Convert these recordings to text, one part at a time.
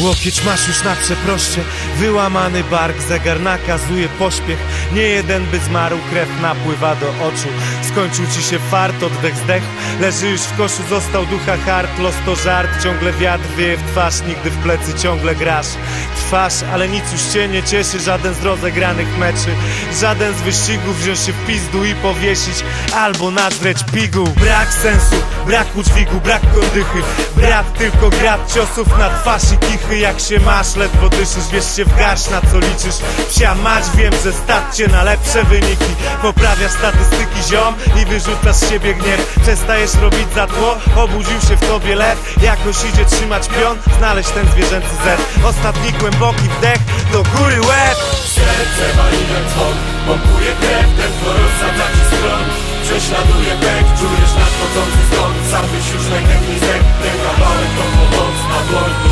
Łokieć masz już na przeproście. Wyłamany bark, zegar nakazuje pośpiech. Nie jeden by zmarł, krew napływa do oczu. Skończył ci się fart, oddech zdechł Leży już w koszu, został ducha hart. Los to żart, ciągle wiatr wieje w twarz. Nigdy w plecy ciągle grasz. Twarz, ale nic już cię nie cieszy. Żaden z rozegranych meczy. Żaden z wyścigów wziąć się w pizdu i powiesić. Albo nazreć pigu Brak sensu, brak udźwigu, brak oddychy. Brat tylko grat ciosów na twarz i kichy Jak się masz, ledwo dyszysz, wiesz się w garść na co liczysz. Psia wiem, że stać cię na lepsze wyniki. Poprawiasz statystyki ziom i wyrzucasz z siebie gniew. Przestajesz robić za tło, obudził się w tobie lew. Jakoś idzie trzymać pion, znaleźć ten zwierzęcy zet Ostatni głęboki wdech, do góry łeb. Serce wali jak dzwon Pompuje krew, ten kto rozsadza ci stron. Prześladuje pęk, czujesz nadchodzący skąd Sam już najchętniej Ten kawałek to pomoc na dłoń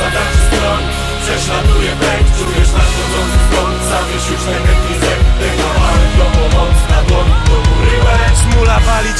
rozsadza ci stron. Prześladuje pęk, czujesz nadchodzący skąd Sam byś już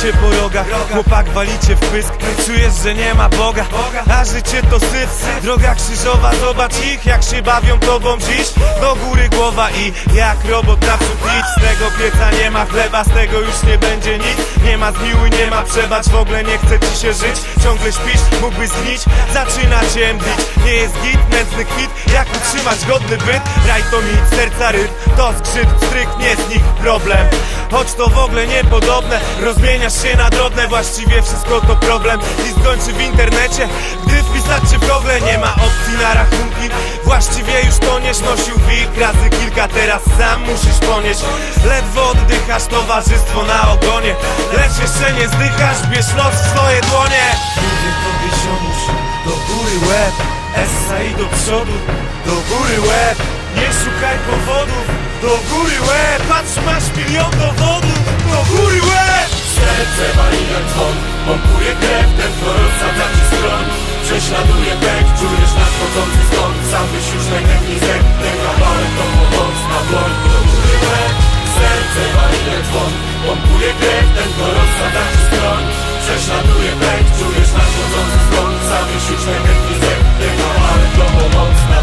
Cię po rogach, chłopak wali cię w pysk. Czujesz, że nie ma Boga, a życie to syf. Droga krzyżowa, zobacz ich, jak się bawią tobą dziś. Do góry głowa i jak robot naprzód idź Z tego pieca nie ma chleba, z tego już nie będzie nic. Nie ma zmiłuj, nie ma przebacz, w ogóle nie chce ci się żyć. Ciągle śpisz, mógłbyś zgnić, zaczyna cię mdlić Nie jest git, nędzny kwit, jak utrzymać godny byt? Raj to mit, serca ryb, to skrzyp, stryk, nie z nich problem. Choć to w ogóle niepodobne Rozmieniasz się na drobne Właściwie wszystko to problem. I skończy w internecie Gdy wpisać się w Google Nie ma opcji na rachunki. Właściwie już toniesz Nosił wilk. Razy kilka Teraz sam musisz ponieść. Ledwo oddychasz Towarzystwo na ogonie. Lecz jeszcze nie zdychasz Bierz los w swoje dłonie. Mówię tobie ziomuś Do góry łeb. Essa i do przodu Do góry łeb. Nie szukaj powodów. Do góry łeb Patrz masz milion dowodów. Do góry łeb! Serce wali jak dzwon Pompuje krew, ten kto rozsadza ci stron. Prześladuje pęk, czujesz nadchodzący skąd Sam byś już najchętniej Ten kawałek to pomoc na dłoń. Do góry łeb Serce wali jak dzwon Pompuje krew, ten kto rozsadza ci stron. Prześladuje pęk, czujesz nadchodzący skąd Sam byś już najchętniej Ten kawałek to pomoc na